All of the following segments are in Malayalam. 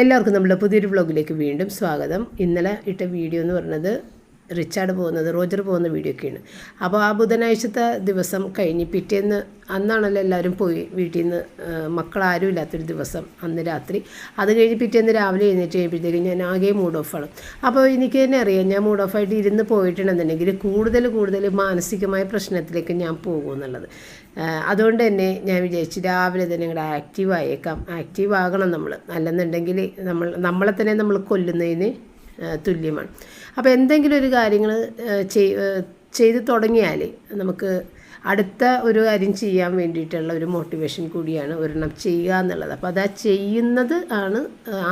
എല്ലാവർക്കും നമ്മുടെ പുതിയൊരു വ്ലോഗിലേക്ക് വീണ്ടും സ്വാഗതം. ഇന്നലെ ഇട്ട വീഡിയോ എന്ന് പറയുന്നത് റിച്ചാർഡ് പോകുന്നത് റോജർ പോകുന്ന വീഡിയോ ഒക്കെയാണ്. അപ്പോൾ ആ ബുധനാഴ്ചത്തെ ദിവസം കഴിഞ്ഞ് പിറ്റേന്ന് അന്നാണല്ലോ എല്ലാവരും പോയി വീട്ടിൽ നിന്ന് മക്കളാരും ഇല്ലാത്തൊരു ദിവസം അന്ന് രാത്രി. അത് കഴിഞ്ഞ് പിറ്റേന്ന് രാവിലെ എഴുന്നേറ്റ് കഴിയുമ്പോഴത്തേക്കും ഞാൻ ആകെ മൂഡ് ഓഫാണ് അപ്പോൾ എനിക്ക് തന്നെ അറിയാം ഞാൻ മൂഡ് ഓഫായിട്ട് ഇരുന്ന് പോയിട്ടുണ്ടെന്നുണ്ടെങ്കിൽ കൂടുതൽ കൂടുതൽ മാനസികമായ പ്രശ്നത്തിലേക്ക് ഞാൻ പോകുമെന്നുള്ളത് അതുകൊണ്ട് തന്നെ ഞാൻ വിചാരിച്ചു രാവിലെ തന്നെ ഇങ്ങോട്ട് ആക്റ്റീവ് ആയേക്കാം. ആക്റ്റീവ് ആകണം നമ്മൾ അല്ലെന്നുണ്ടെങ്കിൽ നമ്മൾ നമ്മളെ തന്നെ നമ്മൾ കൊല്ലുന്നതിന് തുല്യമാണ്. അപ്പോൾ എന്തെങ്കിലും ഒരു കാര്യങ്ങൾ ചെയ്ത് തുടങ്ങിയാൽ നമുക്ക് അടുത്ത ഒരു കാര്യം ചെയ്യാൻ വേണ്ടിയിട്ടുള്ള ഒരു മോട്ടിവേഷൻ കൂടിയാണ് ഒരെണ്ണം ചെയ്യുക എന്നുള്ളത്. അപ്പോൾ അത് ആ ചെയ്യുന്നത് ആണ്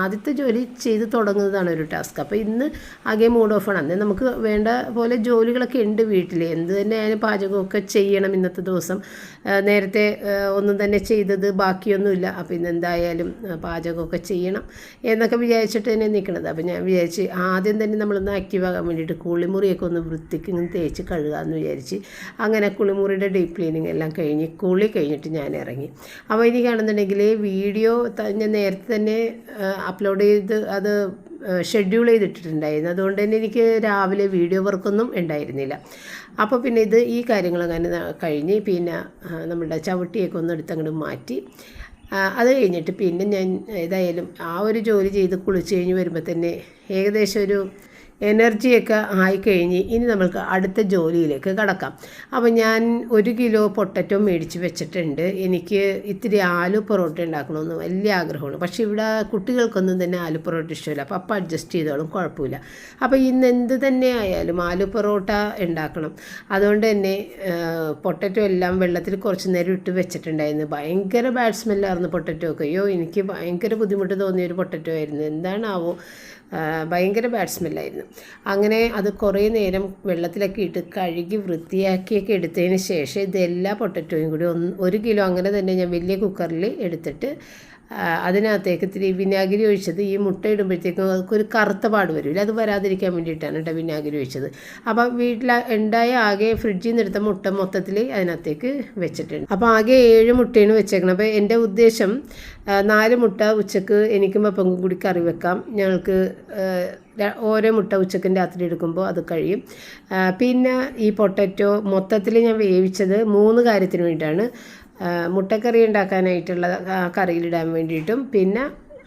ആദ്യത്തെ ജോലി ചെയ്ത് തുടങ്ങുന്നതാണ് ഒരു ടാസ്ക് അപ്പോൾ ഇന്ന് ആകെ മൂഡ് ഓഫ് ആണ്. അന്നേ നമുക്ക് വേണ്ട പോലെ ജോലികളൊക്കെ ഉണ്ട് വീട്ടിൽ എന്ത് തന്നെ അതിന് പാചകമൊക്കെ ചെയ്യണം ഇന്നത്തെ ദിവസം. നേരത്തെ ഒന്നും തന്നെ ചെയ്തത് ബാക്കിയൊന്നുമില്ല. അപ്പം ഇന്ന് എന്തായാലും പാചകമൊക്കെ ചെയ്യണം എന്നൊക്കെ വിചാരിച്ചിട്ട് തന്നെ നിൽക്കണത് അപ്പം ഞാൻ വിചാരിച്ച് ആദ്യം തന്നെ നമ്മളൊന്ന് ആക്റ്റീവ് ആകാൻ വേണ്ടിയിട്ട് കുളിമുറിയൊക്കെ ഒന്ന് വൃത്തിക്ക് തേച്ച് കഴുകാമെന്ന് വിചാരിച്ച് അങ്ങനെ കുളിമുറിയുടെ ഡീപ്പ് ക്ലീനിങ് എല്ലാം കഴിഞ്ഞ് കുളി കഴിഞ്ഞിട്ട് ഞാൻ ഇറങ്ങി. അപ്പോൾ ഇനി കാണുന്നുണ്ടെങ്കിൽ വീഡിയോ ഞാൻ നേരത്തെ തന്നെ അപ്ലോഡ് ചെയ്ത് അത് ഷെഡ്യൂൾ ചെയ്തിട്ടുണ്ടായിരുന്നു അതുകൊണ്ട് തന്നെ എനിക്ക് രാവിലെ വീഡിയോ വർക്കൊന്നും ഉണ്ടായിരുന്നില്ല. അപ്പോൾ പിന്നെ ഇത് ഈ കാര്യങ്ങൾ അങ്ങനെ കഴിഞ്ഞ് പിന്നെ നമ്മുടെ ചവിട്ടിയൊക്കെ ഒന്ന് എടുത്തങ്ങോട്ട് മാറ്റി. അത് കഴിഞ്ഞിട്ട് പിന്നെ ഞാൻ ഏതായാലും ആ ഒരു ജോലി ചെയ്ത് കുളിച്ച് കഴിഞ്ഞ് വരുമ്പോൾ തന്നെ ഏകദേശം ഒരു എനർജിയൊക്കെ ആയിക്കഴിഞ്ഞ് ഇനി നമുക്ക് അടുത്ത ജോലിയിലേക്ക് കടക്കാം. അപ്പോൾ ഞാൻ ഒരു കിലോ പൊട്ടറ്റോ മേടിച്ച് വെച്ചിട്ടുണ്ട്. എനിക്ക് ഇത്തിരി ആലു പൊറോട്ട ഉണ്ടാക്കണമെന്ന് വലിയ ആഗ്രഹമാണ്. പക്ഷേ ഇവിടെ കുട്ടികൾക്കൊന്നും തന്നെ ആലു പൊറോട്ട ഇഷ്ടമില്ല. അപ്പോൾ അപ്പം അഡ്ജസ്റ്റ് ചെയ്തോളും കുഴപ്പമില്ല. അപ്പോൾ ഇന്ന് എന്ത് തന്നെ ആയാലും ആലു പൊറോട്ട ഉണ്ടാക്കണം. അതുകൊണ്ട് തന്നെ പൊട്ടറ്റോ എല്ലാം വെള്ളത്തിൽ കുറച്ച് നേരം ഇട്ട് വെച്ചിട്ടുണ്ടായിരുന്നു. ഭയങ്കര ബാഡ് സ്മെല്ലായിരുന്നു പൊട്ടറ്റോ ഒക്കെ. അയ്യോ എനിക്ക് ഭയങ്കര ബുദ്ധിമുട്ട് തോന്നിയ ഒരു പൊട്ടറ്റോ ആയിരുന്നു. എന്താണാവോ? ഭയങ്കര ബാഡ് സ്മെല്ലായിരുന്നു അങ്ങനെ അത് കുറേ നേരം വെള്ളത്തിലൊക്കെ ഇട്ട് കഴുകി വൃത്തിയാക്കിയൊക്കെ എടുത്തതിന് ശേഷം ഇതെല്ലാ പൊട്ടറ്റോയും കൂടി ഒന്ന് ഒരു കിലോ അങ്ങനെ തന്നെ ഞാൻ വലിയ കുക്കറിൽ എടുത്തിട്ട് അതിനകത്തേക്ക് ഇത്തിരി വിനാഗിരി ഒഴിച്ചത് ഈ മുട്ട ഇടുമ്പോഴത്തേക്കും അതൊക്കെ കറുത്ത പാട് വരില്ല അത് വരാതിരിക്കാൻ വേണ്ടിയിട്ടാണ് കേട്ടോ വിനാഗിരി ഒഴിച്ചത്. അപ്പോൾ വീട്ടിൽ ഉണ്ടായ ആകെ ഫ്രിഡ്ജിൽ നിന്ന് എടുത്ത മുട്ട മൊത്തത്തിൽ അതിനകത്തേക്ക് വെച്ചിട്ടുണ്ട്. അപ്പോൾ ആകെ ഏഴ് മുട്ടയാണ് വെച്ചേക്കണം അപ്പോൾ എന്റെ ഉദ്ദേശം നാല് മുട്ട ഉച്ചയ്ക്ക് എനിക്കും പപ്പങ്കും കൂടി കറി വെക്കാം. ഞങ്ങൾക്ക് ഓരോ മുട്ട ഉച്ചക്കും രാത്രി എടുക്കുമ്പോൾ അത് കഴിയും. പിന്നെ ഈ പൊട്ടറ്റോ മൊത്തത്തിൽ ഞാൻ വേവിച്ചത് മൂന്ന് കാര്യത്തിന് വേണ്ടിയിട്ടാണ്. മുട്ടക്കറി ഉണ്ടാക്കാനായിട്ടുള്ള കറിയിലിടാൻ വേണ്ടിയിട്ടും പിന്നെ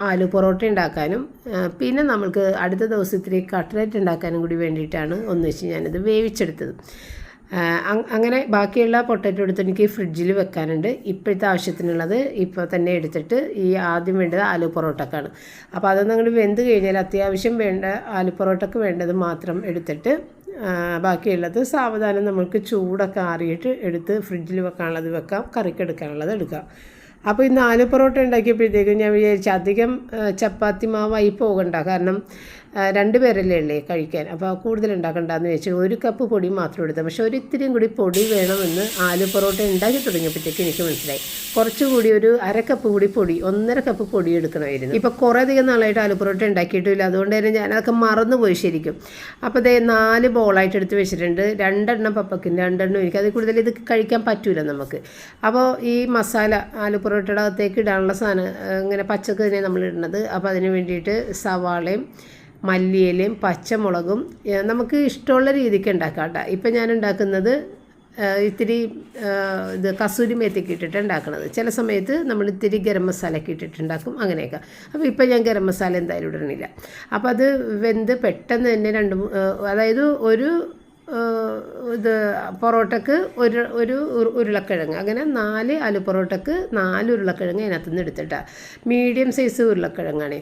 ആലു പൊറോട്ട ഉണ്ടാക്കാനും പിന്നെ നമ്മൾക്ക് അടുത്ത ദിവസത്തിലെ കട്ട്ലറ്റ് ഉണ്ടാക്കാനും കൂടി വേണ്ടിയിട്ടാണ് ഒന്നിച്ച് ഞാനത് വേവിച്ചെടുത്തത്. അങ്ങനെ ബാക്കിയുള്ള പൊട്ടറ്റോ എടുത്ത് എനിക്ക് ഫ്രിഡ്ജിൽ വെക്കാനുണ്ട്. ഇപ്പോഴത്തെ ആവശ്യത്തിനുള്ളത് ഇപ്പോൾ തന്നെ എടുത്തിട്ട് ഈ ആദ്യം വേണ്ടത് ആലു പൊറോട്ടക്കാണ്. അപ്പോൾ അതൊന്നും അങ്ങോട്ട് വെന്ത് കഴിഞ്ഞാൽ അത്യാവശ്യം വേണ്ട ആലു പൊറോട്ടക്ക് വേണ്ടത് മാത്രം എടുത്തിട്ട് ബാക്കിയുള്ളത് സാവധാനം നമുക്ക് ചൂടൊക്കെ ആറിയിട്ട് എടുത്ത് ഫ്രിഡ്ജിൽ വെക്കാനുള്ളത് വെക്കാം കറിക്ക് എടുക്കാനുള്ളത് എടുക്കാം. അപ്പോൾ ഇന്ന് ആലു പൊറോട്ട ഉണ്ടാക്കിയപ്പോഴത്തേക്കും ഞാൻ വിചാരിച്ചു അധികം ചപ്പാത്തി മാവായി പോകണ്ട. കാരണം രണ്ട് പേരല്ലേ ഉള്ളേ കഴിക്കാൻ. അപ്പോൾ കൂടുതൽ ഉണ്ടാക്കണ്ടെന്ന് വെച്ചിട്ട് ഒരു കപ്പ് പൊടി മാത്രം എടുത്തത് പക്ഷേ ഒരിത്തിരിയും കൂടി പൊടി വേണമെന്ന് ആലു പൊറോട്ട ഉണ്ടാക്കി തുടങ്ങിയപ്പോഴത്തേക്ക് എനിക്ക് മനസ്സിലായി. കുറച്ചുകൂടി ഒരു അര കപ്പ് കൂടി പൊടി ഒന്നര കപ്പ് പൊടി എടുക്കണമായിരുന്നു. ഇപ്പോൾ കുറേ അധികം നാളായിട്ട് ആലു പൊറോട്ട ഉണ്ടാക്കിയിട്ടില്ല. അതുകൊണ്ട് തന്നെ ഞാൻ അതൊക്കെ മറന്നുപോയി ശരിക്കും. അപ്പോൾ അതേ നാല് ബോളായിട്ട് എടുത്ത് വെച്ചിട്ടുണ്ട്. രണ്ടെണ്ണം പപ്പക്കും രണ്ടെണ്ണം എനിക്ക്. അതിൽ കൂടുതൽ ഇത് കഴിക്കാൻ പറ്റില്ല നമുക്ക്. അപ്പോൾ ഈ മസാല ആലു പൊറോട്ടയുടെ അകത്തേക്ക് ഇടാനുള്ള സാധനം ഇങ്ങനെ പച്ചക്ക് തന്നെ നമ്മൾ ഇടുന്നത്. അപ്പോൾ അതിന് വേണ്ടിയിട്ട് സവാളയും മല്ലിയിലയും പച്ചമുളകും നമുക്ക് ഇഷ്ടമുള്ള രീതിക്ക് ഉണ്ടാക്കാം കേട്ടോ. ഇപ്പം ഞാൻ ഉണ്ടാക്കുന്നത് ഇത്തിരി ഇത് കസൂരി മേത്തേക്ക് ഇട്ടിട്ട് ഉണ്ടാക്കുന്നത് ചില സമയത്ത് നമ്മൾ ഇത്തിരി ഗരം മസാലയൊക്കെ ഇട്ടിട്ടുണ്ടാക്കും അങ്ങനെയൊക്കെ. അപ്പോൾ ഇപ്പം ഞാൻ ഗരം മസാല എന്തായാലും ഇടണില്ല. അപ്പോൾ അത് വെന്ത് പെട്ടെന്ന് തന്നെ രണ്ട് അതായത് ഒരു ഇത് പൊറോട്ടക്ക് ഒരു ഒരു ഉരുളക്കിഴങ്ങ്. അങ്ങനെ നാല് ആലു പൊറോട്ടക്ക് നാല് ഉരുളക്കിഴങ്ങ് അതിനകത്ത് നിന്ന് എടുത്തിട്ടാണ് മീഡിയം സൈസ് ഉരുളക്കിഴങ്ങാണ്.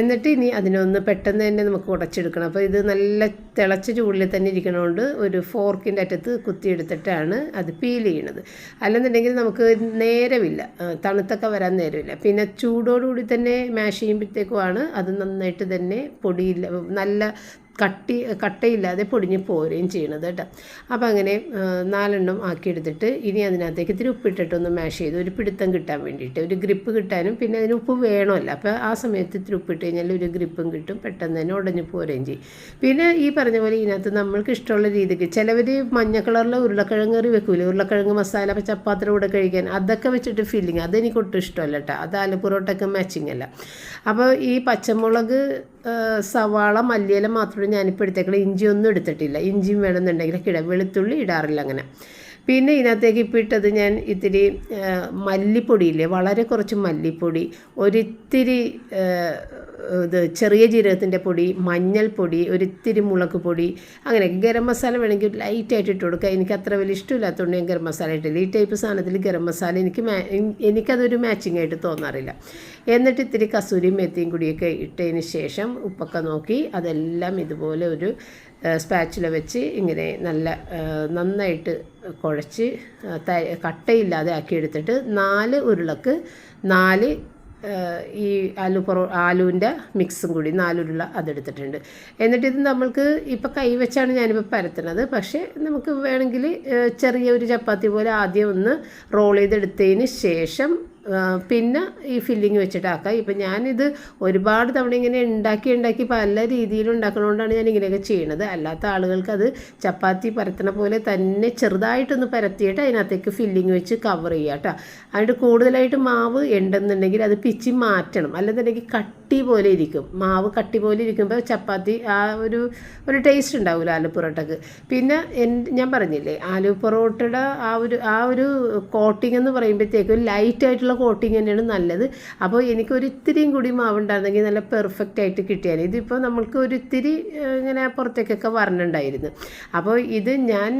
എന്നിട്ട് ഇനി അതിനൊന്ന് പെട്ടെന്ന് തന്നെ നമുക്ക് ഉടച്ചെടുക്കണം. അപ്പോൾ ഇത് നല്ല തിളച്ച ചൂടിൽ തന്നെ ഇരിക്കണതുകൊണ്ട് ഒരു ഫോർക്കിന്റെ അറ്റത്ത് കുത്തിയെടുത്തിട്ടാണ് അത് പീൽ ചെയ്യണത്. അല്ലെന്നുണ്ടെങ്കിൽ നമുക്ക് നേരമില്ല. തണുത്തൊക്കെ വരാൻ നേരമില്ല. പിന്നെ ചൂടോടുകൂടി തന്നെ മാഷ് ചെയ്യുമ്പോഴത്തേക്കുമാണ് അത് നന്നായിട്ട് തന്നെ പൊടിയില്ല നല്ല കട്ടി കട്ടയില്ലാതെ പൊടിഞ്ഞ് പോരുകയും ചെയ്യണത് കേട്ടോ. അപ്പോൾ അങ്ങനെ നാലെണ്ണം ആക്കിയെടുത്തിട്ട് ഇനി അതിനകത്തേക്ക് ഇത്തിരി ഉപ്പിട്ടിട്ടൊന്ന് മാഷ് ചെയ്ത് ഒരു പിടുത്തം കിട്ടാൻ വേണ്ടിയിട്ട് ഒരു ഗ്രിപ്പ് കിട്ടാനും പിന്നെ അതിന് ഉപ്പ് വേണമല്ലോ. അപ്പോൾ ആ സമയത്ത് ഇത്തിരി ഉപ്പിട്ട് കഴിഞ്ഞാൽ ഒരു ഗ്രിപ്പും കിട്ടും പെട്ടെന്ന് തന്നെ ഉടഞ്ഞ് പോരുകയും ചെയ്യും. പിന്നെ ഈ പറഞ്ഞ പോലെ ഇതിനകത്ത് നമ്മൾക്ക് ഇഷ്ടമുള്ള രീതിക്ക് ചിലവർ മഞ്ഞ കളറിലെ ഉരുളക്കിഴങ്ങ് കറി വെക്കൂലേ? ഉരുളക്കിഴങ്ങ് മസാല ചപ്പാത്തിയുടെ കൂടെ കഴിക്കാൻ അതൊക്കെ വെച്ചിട്ട് ഫില്ലിങ് അതെനിക്ക് ഒട്ടും ഇഷ്ടമല്ല കേട്ടോ. അത് ആലപ്പുറോട്ടൊക്കെ മാച്ചിങ് അല്ല. അപ്പോൾ ഈ പച്ചമുളക് സവാള മല്ലിയില മാത്രമേ ഞാനിപ്പോൾ എടുത്തേക്കുള്ളൂ. ഇഞ്ചിയൊന്നും എടുത്തിട്ടില്ല. ഇഞ്ചിയും വേണമെന്നുണ്ടെങ്കിൽ കിട വെളുത്തുള്ളി ഇടാറില്ല അങ്ങനെ. പിന്നെ ഇതിനകത്തേക്ക് ഇപ്പിട്ടത് ഞാൻ ഇത്തിരി മല്ലിപ്പൊടിയില്ലേ? വളരെ കുറച്ച് മല്ലിപ്പൊടി. ഒരിത്തിരി ഇത് ചെറിയ ജീരകത്തിന്റെ പൊടി മഞ്ഞൾപ്പൊടി ഒരിത്തിരി മുളക് പൊടി അങ്ങനെ ഗരം മസാല വേണമെങ്കിൽ ലൈറ്റായിട്ട് ഇട്ട് കൊടുക്കുക എനിക്ക് അത്ര വലിയ ഇഷ്ടമില്ലാത്തതുകൊണ്ട് ഞാൻ ഗരം മസാല ഇട്ടില്ല. ഈ ടൈപ്പ് സാധനത്തിൽ ഗരം മസാല എനിക്ക് എനിക്കതൊരു മാച്ചിങ് ആയിട്ട് തോന്നാറില്ല. എന്നിട്ട് ഇത്തിരി കസൂരി മെത്തിയും കൂടിയൊക്കെ ഇട്ടതിന് ശേഷം ഉപ്പൊക്കെ നോക്കി അതെല്ലാം ഇതുപോലെ ഒരു സ്പാച്ചില വെച്ച് ഇങ്ങനെ നല്ല നന്നായിട്ട് കുഴച്ച് കട്ടയില്ലാതെ ആക്കി എടുത്തിട്ട് നാല് ഉരുളക്ക് നാല് ഈ ആലു പൊറോ ആലുവിന്റെ മിക്സും കൂടി നാലുരുള അതെടുത്തിട്ടുണ്ട്. എന്നിട്ട് ഇത് നമ്മൾക്ക് ഇപ്പോൾ കൈ വെച്ചാണ് ഞാനിപ്പോൾ പരത്തുന്നത്. പക്ഷേ നമുക്ക് വേണമെങ്കിൽ ചെറിയ ഒരു ചപ്പാത്തി പോലെ ആദ്യം ഒന്ന് റോൾ ചെയ്തെടുത്തതിന് ശേഷം പിന്നെ ഈ ഫില്ലിങ് വെച്ചിട്ടാക്കാം ഇപ്പം ഞാനിത് ഒരുപാട് തവണ ഇങ്ങനെ ഉണ്ടാക്കി ഉണ്ടാക്കി പല രീതിയിൽ ഉണ്ടാക്കണോണ്ടാണ് ഞാൻ ഇങ്ങനെയൊക്കെ ചെയ്യണത്. അല്ലാത്ത ആളുകൾക്ക് അത് ചപ്പാത്തി പരത്തണ പോലെ തന്നെ ചെറുതായിട്ടൊന്ന് പരത്തിയിട്ട് അതിനകത്തേക്ക് ഫില്ലിങ് വെച്ച് കവർ ചെയ്യുക കേട്ടോ. അതിന്റെ കൂടുതലായിട്ട് മാവ് ഉണ്ടെന്നുണ്ടെങ്കിൽ അത് പിച്ചി മാറ്റണം. അല്ലെന്നുണ്ടെങ്കിൽ കട്ടി പോലെ ഇരിക്കും. മാവ് കട്ടി പോലെ ഇരിക്കുമ്പോൾ ചപ്പാത്തി ആ ഒരു ഒരു ടേസ്റ്റ് ഉണ്ടാവില്ല ആലു പൊറോട്ടക്ക്. പിന്നെ ഞാൻ പറഞ്ഞില്ലേ ആലു പൊറോട്ടയുടെ ആ ഒരു ആ ഒരു കോട്ടിംഗ് എന്ന് പറയുമ്പോഴത്തേക്കും ലൈറ്റ് ആയിട്ടുള്ള കോട്ടിങ് തന്നെയാണ് നല്ലത്. അപ്പോൾ എനിക്ക് ഒരു ഇത്തിരിയും കൂടി മാവുണ്ടായിരുന്നെങ്കിൽ നല്ല പെർഫെക്റ്റ് ആയിട്ട് കിട്ടിയാൽ ഇതിപ്പോൾ നമ്മൾക്ക് ഒരു ഇത്തിരി ഇങ്ങനെ പുറത്തേക്കൊക്കെ വരണുണ്ടായിരുന്നു. അപ്പോൾ ഇത് ഞാൻ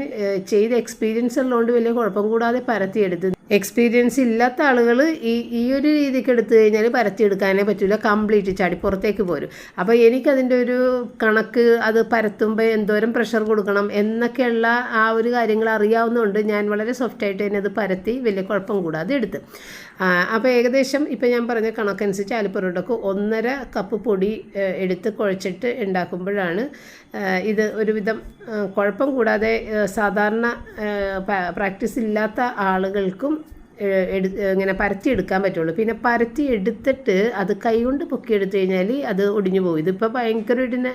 ചെയ്ത എക്സ്പീരിയൻസ് ഉള്ളതുകൊണ്ട് വലിയ കുഴപ്പം കൂടാതെ പരത്തിയെടുത്ത് എക്സ്പീരിയൻസ് ഇല്ലാത്ത ആളുകൾ ഈ ഈ ഒരു രീതിക്ക് എടുത്തു കഴിഞ്ഞാൽ പരത്തിയെടുക്കാനേ പറ്റില്ല കംപ്ലീറ്റ് ചാടി പുറത്തേക്ക് പോരും. അപ്പോൾ എനിക്കതിന്റെ ഒരു കണക്ക് അത് പരത്തുമ്പോൾ എന്തോരം പ്രഷർ കൊടുക്കണം എന്നൊക്കെയുള്ള ആ ഒരു കാര്യങ്ങൾ അറിയാവുന്നതുകൊണ്ട് ഞാൻ വളരെ സോഫ്റ്റായിട്ട് തന്നെ അത് പരത്തി വലിയ കുഴപ്പം കൂടാതെ എടുത്ത്. അപ്പോൾ ഏകദേശം ഇപ്പോൾ ഞാൻ പറഞ്ഞ കണക്കനുസരിച്ച് ആലപ്പുറോട്ടക്ക് ഒന്നര കപ്പ് പൊടി എടുത്ത് കുഴച്ചിട്ട് ഉണ്ടാക്കുമ്പോഴാണ് ഇത് ഒരുവിധം കുഴപ്പം കൂടാതെ സാധാരണ പ്രാക്ടീസ് ഇല്ലാത്ത ആളുകൾക്കും എടു ഇങ്ങനെ പരത്തി എടുക്കാൻ പറ്റുള്ളൂ. പിന്നെ പരത്തി എടുത്തിട്ട് അത് കൈകൊണ്ട് പൊക്കിയെടുത്തു കഴിഞ്ഞാൽ അത് ഒടിഞ്ഞു പോകും. ഇതിപ്പോൾ ഭയങ്കര ഇടിനെ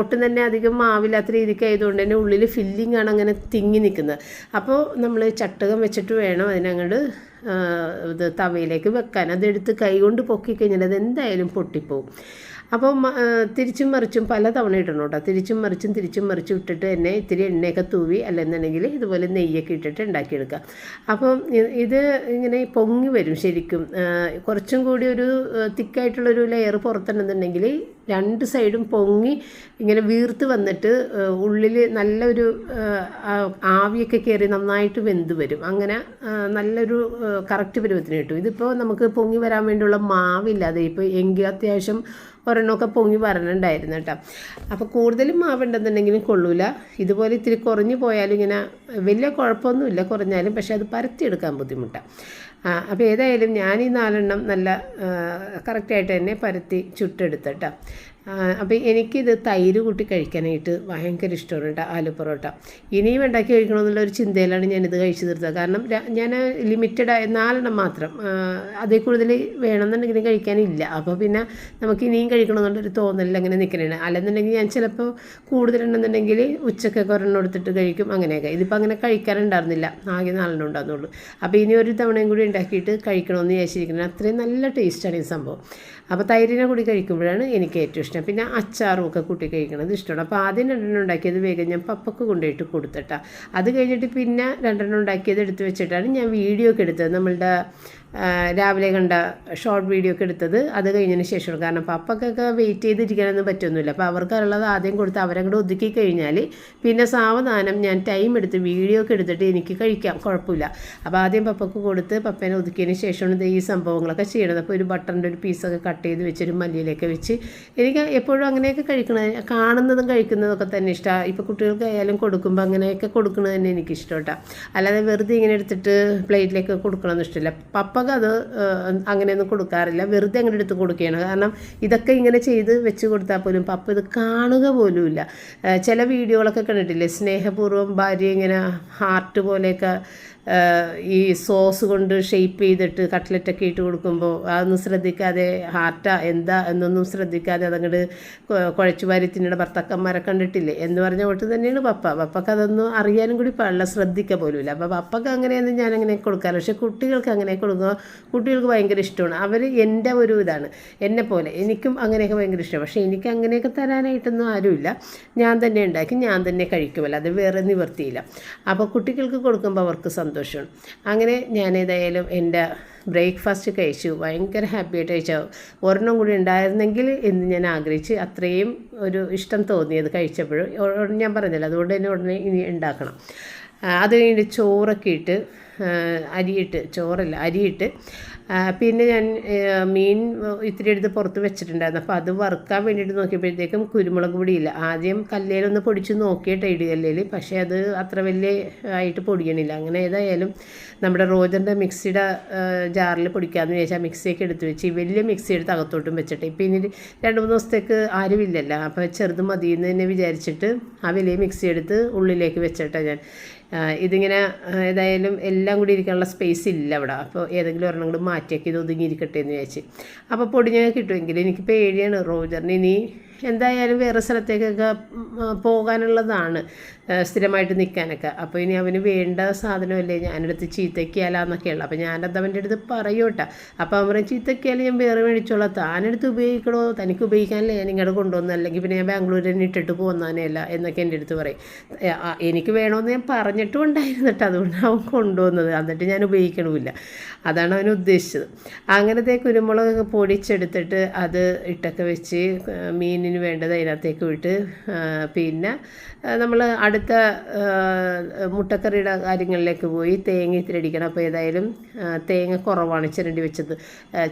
ഒട്ടും തന്നെ അധികം മാവില്ലാത്ത രീതിക്ക് ആയതുകൊണ്ട് തന്നെ ഉള്ളിൽ ഫില്ലിംഗ് ആണ് അങ്ങനെ തിങ്ങി നിൽക്കുന്നത്. അപ്പോൾ നമ്മൾ ചട്ടകം വെച്ചിട്ട് വേണം അതിനങ്ങോട്ട് ഇത് തവയിലേക്ക് വെക്കാൻ. അതെടുത്ത് കൈകൊണ്ട് പൊക്കി കഴിഞ്ഞാൽ അത് എന്തായാലും പൊട്ടിപ്പോവും. അപ്പോൾ തിരിച്ചും മറിച്ചും പല തവണ ഇടണം കേട്ടോ. തിരിച്ചും മറിച്ചും തിരിച്ചും മറിച്ചും ഇട്ടിട്ട് തന്നെ ഇത്തിരി എണ്ണയൊക്കെ തൂവി അല്ലെന്നുണ്ടെങ്കിൽ ഇതുപോലെ നെയ്യൊക്കെ ഇട്ടിട്ട് ഉണ്ടാക്കിയെടുക്കുക അപ്പം ഇത് ഇങ്ങനെ പൊങ്ങി വരും ശരിക്കും. കുറച്ചും കൂടി ഒരു തിക്കായിട്ടുള്ളൊരു ലെയർ പുറത്തുണ്ടെന്നുണ്ടെങ്കിൽ രണ്ട് സൈഡും പൊങ്ങി ഇങ്ങനെ വീർത്ത് വന്നിട്ട് ഉള്ളിൽ നല്ലൊരു ആവിയൊക്കെ കയറി നന്നായിട്ട് വെന്ത് വരും. അങ്ങനെ നല്ലൊരു കറക്റ്റ് പരുവത്തിന് കിട്ടും. ഇതിപ്പോൾ നമുക്ക് പൊങ്ങി വരാൻ വേണ്ടിയുള്ള മാവില്ലാതെ ഇപ്പോൾ എങ്കിൽ അത്യാവശ്യം ഒരെണ്ണമൊക്കെ പൊങ്ങി വരണുണ്ടായിരുന്നു കേട്ടോ. അപ്പോൾ കൂടുതലും മാവുണ്ടെന്നുണ്ടെങ്കിലും കൊള്ളൂല. ഇതുപോലെ ഇത്തിരി കുറഞ്ഞു പോയാലും ഇങ്ങനെ വലിയ കുഴപ്പമൊന്നുമില്ല കുറഞ്ഞാലും പക്ഷേ അത് പരത്തിയെടുക്കാൻ ബുദ്ധിമുട്ടാണ് അപ്പോൾ ഏതായാലും ഞാൻ ഈ നാലെണ്ണം നല്ല കറക്റ്റായിട്ട് തന്നെ പരത്തി ചുട്ടെടുത്തട്ടോ അപ്പോൾ എനിക്കിത് തൈര് കൂട്ടി കഴിക്കാനായിട്ട് ഭയങ്കര ഇഷ്ടമാണ് കേട്ടോ ആലു പൊറോട്ട. ഇനിയും ഉണ്ടാക്കി കഴിക്കണമെന്നുള്ള ഒരു ചിന്തയിലാണ് ഞാനിത് കഴിച്ചു തീർത്തത്. കാരണം ഞാൻ ലിമിറ്റഡ് ആയ നാലെണ്ണം മാത്രം അതിൽ കൂടുതൽ വേണമെന്നുണ്ടെങ്കിലും കഴിക്കാനില്ല. അപ്പോൾ പിന്നെ നമുക്ക് ഇനിയും കഴിക്കണമെന്നുള്ളൊരു തോന്നലിൽ അങ്ങനെ നിൽക്കണേ അല്ലെന്നുണ്ടെങ്കിൽ ഞാൻ ചിലപ്പോൾ കൂടുതലുണ്ടെന്നുണ്ടെങ്കിൽ ഉച്ചക്കൊക്കെ ഒരെണ്ണം എടുത്തിട്ട് കഴിക്കും അങ്ങനെയൊക്കെ. ഇതിപ്പോൾ അങ്ങനെ കഴിക്കാനുണ്ടായിരുന്നില്ല ആകെ നാലെണ്ണം ഉണ്ടാകുന്നുള്ളൂ. അപ്പോൾ ഇനി ഒരു തവണയും കൂടി ഉണ്ടാക്കിയിട്ട് കഴിക്കണമെന്ന് വിചാരിച്ചിരിക്കുന്നത് അത്രയും നല്ല ടേസ്റ്റാണ് ഈ സംഭവം. അപ്പോൾ തൈരിനെ കൂടി കഴിക്കുമ്പോഴാണ് എനിക്ക് ഏറ്റവും ഇഷ്ടം. പിന്നെ അച്ചാറും ഒക്കെ കൂട്ടി കഴിക്കണത് ഇഷ്ടമാണ്. അപ്പോൾ ആദ്യം രണ്ടെണ്ണം ഉണ്ടാക്കിയത് വേഗം ഞാൻ പപ്പക്ക് കൊണ്ടുപോയിട്ട് കൊടുത്തിട്ടാണ് അത് കഴിഞ്ഞിട്ട് പിന്നെ രണ്ടെണ്ണം ഉണ്ടാക്കിയത് എടുത്ത് വെച്ചിട്ടാണ് ഞാൻ വീഡിയോ ഒക്കെ എടുത്തത്. നമ്മളുടെ രാവിലെ കണ്ട ഷോർട്ട് വീഡിയോ ഒക്കെ എടുത്തത്. അത് കഴിഞ്ഞതിന് ശേഷമാണ്. കാരണം പപ്പക്കൊക്കെ വെയിറ്റ് ചെയ്തിരിക്കാനൊന്നും പറ്റൊന്നുമില്ല. അപ്പോൾ അവർക്കുള്ളത് ആദ്യം കൊടുത്ത് അവരങ്ങോട്ട് ഒതുക്കി കഴിഞ്ഞാൽ പിന്നെ സാവധാനം ഞാൻ ടൈം എടുത്ത് വീഡിയോ ഒക്കെ എടുത്തിട്ട് എനിക്ക് കഴിക്കാം. കുഴപ്പമില്ല. അപ്പോൾ ആദ്യം പപ്പക്ക് കൊടുത്ത് പപ്പേനെ ഒതുക്കിയതിന് ശേഷമാണ് ഇത് ഈ സംഭവങ്ങളൊക്കെ ചെയ്യണത്. അപ്പോൾ ഒരു ബട്ടറിന്റെ ഒരു പീസൊക്കെ കട്ട് ചെയ്ത് വെച്ച് ഒരു മല്ലിയിലൊക്കെ വെച്ച് എനിക്ക് എപ്പോഴും അങ്ങനെയൊക്കെ കഴിക്കണത് കാണുന്നതും കഴിക്കുന്നതൊക്കെ തന്നെ ഇഷ്ടമാണ് ഇപ്പോൾ കുട്ടികൾക്കായാലും കൊടുക്കുമ്പോൾ അങ്ങനെയൊക്കെ കൊടുക്കുന്നത് തന്നെ എനിക്കിഷ്ടം കേട്ടോ. അല്ലാതെ വെറുതെ ഇങ്ങനെ എടുത്തിട്ട് പ്ലേറ്റിലേക്ക് കൊടുക്കണമെന്ന് ഇഷ്ടമില്ല പപ്പ പപ്പക്ക് അത് അങ്ങനെയൊന്നും കൊടുക്കാറില്ല. വെറുതെ അങ്ങനെ എടുത്ത് കൊടുക്കുകയാണ് കാരണം ഇതൊക്കെ ഇങ്ങനെ ചെയ്ത് വെച്ച് കൊടുത്താൽ പോലും പപ്പ ഇത് കാണുക പോലുമില്ല. ചില വീഡിയോകളൊക്കെ കണ്ടിട്ടില്ലേ? സ്നേഹപൂർവം ഭാര്യ ഇങ്ങനെ ഹാർട്ട് പോലെയൊക്കെ ഈ സോസ് കൊണ്ട് ഷെയ്പ്പ് ചെയ്തിട്ട് കട്ട്ലറ്റൊക്കെ ഇട്ട് കൊടുക്കുമ്പോൾ അതൊന്നും ശ്രദ്ധിക്കാതെ ഹാർട്ടാ എന്താ എന്നൊന്നും ശ്രദ്ധിക്കാതെ അതങ്ങോട്ട് കുഴച്ചു വാരി ഭർത്താക്കന്മാരെ കണ്ടിട്ടില്ലേ? എന്ന് പറഞ്ഞ തൊട്ട് തന്നെയാണ് പപ്പ. പപ്പക്ക് അതൊന്നും അറിയാനും കൂടി പാടില്ല ശ്രദ്ധിക്കുക പോലുമില്ല. അപ്പോൾ പപ്പക്ക് അങ്ങനെയൊന്നും ഞാൻ അങ്ങനെ കൊടുക്കാറില്ല. പക്ഷേ കുട്ടികൾക്ക് അങ്ങനെ കൊടുക്കുക കുട്ടികൾക്ക് ഭയങ്കര ഇഷ്ടമാണ്. അവർ എന്റെ ഒരു ഇതാണ്. എന്നെ പോലെ. എനിക്കും അങ്ങനെയൊക്കെ ഭയങ്കര ഇഷ്ടമാണ്. പക്ഷേ എനിക്ക് അങ്ങനെയൊക്കെ തരാനായിട്ടൊന്നും ആരുമില്ല. ഞാൻ തന്നെ ഉണ്ടാക്കി ഞാൻ തന്നെ കഴിക്കുമല്ലോ. അത് വേറെ നിവർത്തിയില്ല അപ്പോൾ കുട്ടികൾക്ക് കൊടുക്കുമ്പോൾ അവർക്ക് സന്തോഷമാണ് അങ്ങനെ ഞാൻ ഏതായാലും എന്റെ ബ്രേക്ക്ഫാസ്റ്റ് കഴിച്ചു. ഭയങ്കര ഹാപ്പി ആയിട്ട് കഴിച്ചു. ഒരെണ്ണം കൂടി ഉണ്ടായിരുന്നെങ്കിൽ എന്ന് ഞാൻ ആഗ്രഹിച്ച് അത്രയും ഒരു ഇഷ്ടം തോന്നിയത് കഴിച്ചപ്പോഴും. ഞാൻ പറഞ്ഞല്ലോ അതുകൊണ്ട് തന്നെ ഉടനെ ഇനി ഉണ്ടാക്കണം. അത് കഴിഞ്ഞിട്ട് ചോറൊക്കെ ഇട്ട് അരിയിട്ട് ചോറല്ല അരിയിട്ട്. പിന്നെ ഞാൻ മീൻ ഇത്തിരി എടുത്ത് പുറത്ത് വെച്ചിട്ടുണ്ടായിരുന്നു. അപ്പോൾ അത് വറുക്കാൻ വേണ്ടിയിട്ട് നോക്കിയപ്പോഴത്തേക്കും കുരുമുളക് പൊടിയില്ല. ആദ്യം കല്ലേലൊന്ന് പൊടിച്ച് നോക്കിയിട്ട് ഇടുകല്ലേൽ പക്ഷേ അത് അത്ര വലിയ ആയിട്ട് പൊടിയണില്ല. അങ്ങനെ ഏതായാലും നമ്മുടെ റോജറിന്റെ മിക്സിയുടെ ജാറിൽ പൊടിക്കാമെന്ന് വിചാരിച്ചാൽ മിക്സിയൊക്കെ എടുത്ത് വെച്ച് വലിയ മിക്സി എടുത്ത് അകത്തോട്ടും വെച്ചിട്ട്. ഇപ്പം ഇനി രണ്ട് മൂന്ന് ദിവസത്തേക്ക് ആരുമില്ലല്ലോ അപ്പോൾ ചെറുത് മതി എന്ന് തന്നെ വിചാരിച്ചിട്ട് ആ വലിയ മിക്സി എടുത്ത് ഉള്ളിലേക്ക് വെച്ചിട്ടാണ് ഞാൻ. ഇതിങ്ങനെ ഏതായാലും എല്ലാം കൂടി ഇരിക്കാനുള്ള സ്പേസ് ഇല്ല അവിടെ. അപ്പോൾ ഏതെങ്കിലും ഒരെണ്ണം കൂടി മാറ്റിയാക്കി ഇത് ഒതുങ്ങിയിരിക്കട്ടെ എന്ന് വിചാരിച്ച്. അപ്പോൾ പൊടിഞ്ഞ കിട്ടുമെങ്കിൽ എനിക്ക് പേടിയാണ് റോജറിന്. ഇനി എന്തായാലും വേറെ സ്ഥലത്തേക്കൊക്കെ പോകാനുള്ളതാണ്. സ്ഥിരമായിട്ട് നിൽക്കാനൊക്കെ അപ്പോൾ ഇനി അവന് വേണ്ട സാധനമല്ലേ ഞാനെടുത്ത് ചീത്തയ്ക്കാലാന്നൊക്കെയുള്ള അപ്പോൾ ഞാനത് അവന്റെ അടുത്ത് പറയൂട്ട അപ്പോൾ അവൻ പറയും ചീത്തയ്ക്കാലും ഞാൻ വേറെ മേടിച്ചോളാം. താനെടുത്ത് ഉപയോഗിക്കണോ? തനിക്ക് ഉപയോഗിക്കാനല്ലേ ഞാൻ ഇങ്ങോട്ട് കൊണ്ടുവന്നു. അല്ലെങ്കിൽ പിന്നെ ഞാൻ ബാംഗ്ലൂരിൽ തന്നെ ഇട്ടിട്ട് പോകുന്നതന്നെയല്ല എന്നൊക്കെ എന്റെ അടുത്ത് പറയും. എനിക്ക് വേണമെന്ന് ഞാൻ പറഞ്ഞിട്ടും ഉണ്ടായിരുന്നിട്ട് അതുകൊണ്ടാണ് അവൻ കൊണ്ടുവന്നത്. എന്നിട്ട് ഞാൻ ഉപയോഗിക്കണമില്ല. അതാണ് അവൻ ഉദ്ദേശിച്ചത്. അങ്ങനത്തെ കുരുമുളക് പൊടിച്ചെടുത്തിട്ട് അത് ഇട്ടൊക്കെ വെച്ച് മീനിന് വേണ്ടത് അതിനകത്തേക്ക് വിട്ട് പിന്നെ നമ്മൾ അടുത്ത മുട്ടക്കറിയുടെ കാര്യങ്ങളിലേക്ക് പോയി തേങ്ങ ഇത്തിരി അടിക്കണം. അപ്പോൾ ഏതായാലും തേങ്ങ കുറവാണ് ചിരണ്ടി വെച്ചത്.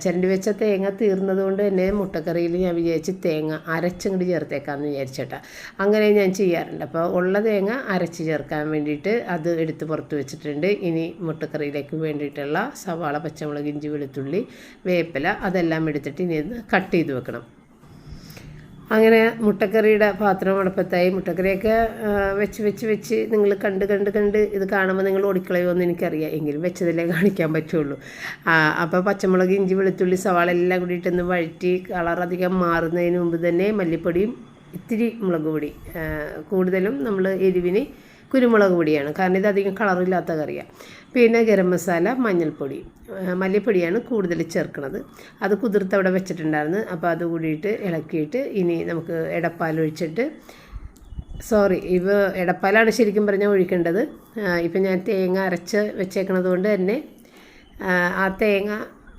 ചിരണ്ടി വെച്ച തേങ്ങ തീർന്നത് കൊണ്ട് തന്നെ മുട്ടക്കറിയിൽ ഞാൻ വിചാരിച്ച് തേങ്ങ അരച്ചങ്ങോട്ട് ചേർത്തേക്കാമെന്ന് വിചാരിച്ചേട്ടാ. അങ്ങനെ ഞാൻ ചെയ്യാറുണ്ട്. അപ്പോൾ ഉള്ള തേങ്ങ അരച്ച് ചേർക്കാൻ വേണ്ടിയിട്ട് അത് എടുത്ത് പുറത്ത് വെച്ചിട്ടുണ്ട്. ഇനി മുട്ടക്കറിയിലേക്ക് വേണ്ടിയിട്ടുള്ള സവാള പച്ചമുളക് ഇഞ്ചി വെളുത്തുള്ളി വേപ്പില അതെല്ലാം എടുത്തിട്ട് ഇനി കട്ട് ചെയ്ത് വെക്കണം. അങ്ങനെ മുട്ടക്കറിയുടെ പാത്രം അടുപ്പത്തായി. മുട്ടക്കറിയൊക്കെ വെച്ച് വെച്ച് വെച്ച് നിങ്ങൾ കണ്ട് കണ്ട് കണ്ട് ഇത് കാണുമ്പോൾ നിങ്ങൾ ഓടിക്കളയുമെന്ന് എനിക്കറിയാം. എങ്കിലും വെച്ചതിലേ കാണിക്കാൻ പറ്റുള്ളൂ. അപ്പോൾ പച്ചമുളക് ഇഞ്ചി വെളുത്തുള്ളി സവാള എല്ലാം കൂടിയിട്ടൊന്ന് വഴറ്റി കളർ അധികം മാറുന്നതിന് മുമ്പ് തന്നെ മല്ലിപ്പൊടിയും ഇത്തിരി മുളക് പൊടി കൂടുതലും നമ്മൾ എരിവിന് കുരുമുളക് പൊടിയാണ്. കാരണം ഇത് അധികം കളറില്ലാത്ത കറിയാണ് പിന്നെ ഗരം മസാല മഞ്ഞൾപ്പൊടി. മല്ലിപ്പൊടിയാണ് കൂടുതൽ ചേർക്കുന്നത്. അത് കുതിർത്ത് അവിടെ വെച്ചിട്ടുണ്ടായിരുന്നു. അപ്പോൾ അത് കൂടിയിട്ട് ഇളക്കിയിട്ട് ഇനി നമുക്ക് ഇടപ്പാൽ ഒഴിച്ചിട്ട് സോറി ഇവ ഇടപ്പാലാണ് ശരിക്കും പറഞ്ഞാൽ ഒഴിക്കേണ്ടത്. ഇപ്പം ഞാൻ തേങ്ങ അരച്ച് വെച്ചേക്കണത് കൊണ്ട് തന്നെ ആ തേങ്ങ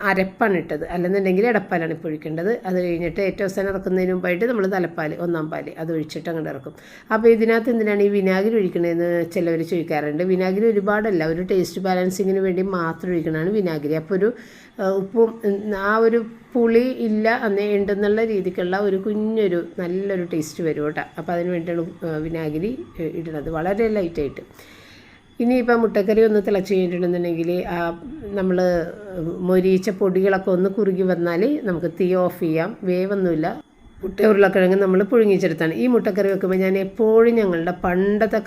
അരപ്പാണ് ഇട്ടത് അല്ലെന്നുണ്ടെങ്കിൽ ഇടപ്പാലാണ് ഇപ്പോൾ ഒഴിക്കേണ്ടത്. അത് കഴിഞ്ഞിട്ട് ഏറ്റവും അവസാനം ഇറക്കുന്നതിന് മുമ്പായിട്ട് നമ്മൾ തലപ്പാൽ ഒന്നാം പാൽ അത് ഒഴിച്ചിട്ട് അങ്ങോട്ട് ഇറക്കും. അപ്പോൾ ഇതിനകത്ത് എന്തിനാണ് ഈ വിനാഗിരി ഒഴിക്കണതെന്ന് ചിലവർ ചോദിക്കാറുണ്ട്. വിനാഗിരി ഒരുപാടല്ല ഒരു ടേസ്റ്റ് ബാലൻസിങ്ങിന് വേണ്ടി മാത്രം ഒഴിക്കണതാണ് വിനാഗിരി. അപ്പോൾ ഒരു ഉപ്പും ആ ഒരു പുളി ഇല്ല അന്നേ ഉണ്ടെന്നുള്ള രീതിക്കുള്ള ഒരു കുഞ്ഞൊരു നല്ലൊരു ടേസ്റ്റ് വരും കേട്ടോ. അപ്പോൾ അതിന് വേണ്ടിയാണ് വിനാഗിരി ഇടുന്നത് വളരെ ലൈറ്റായിട്ട് ഇനിയിപ്പോൾ മുട്ടക്കറി ഒന്ന് തിളച്ച് കഴിഞ്ഞിട്ടുണ്ടെന്നുണ്ടെങ്കിൽ ആ നമ്മൾ മൊരിയിച്ച പൊടികളൊക്കെ ഒന്ന് കുറുകി വന്നാൽ നമുക്ക് തീ ഓഫ് ചെയ്യാം. വേവൊന്നുമില്ല. മുട്ട ഉരുളക്കിഴങ്ങ് നമ്മൾ പുഴുങ്ങിച്ചെടുത്താണ്. ഈ മുട്ടക്കറി വെക്കുമ്പോൾ ഞാൻ എപ്പോഴും ഞങ്ങളുടെ പണ്ടത്തെ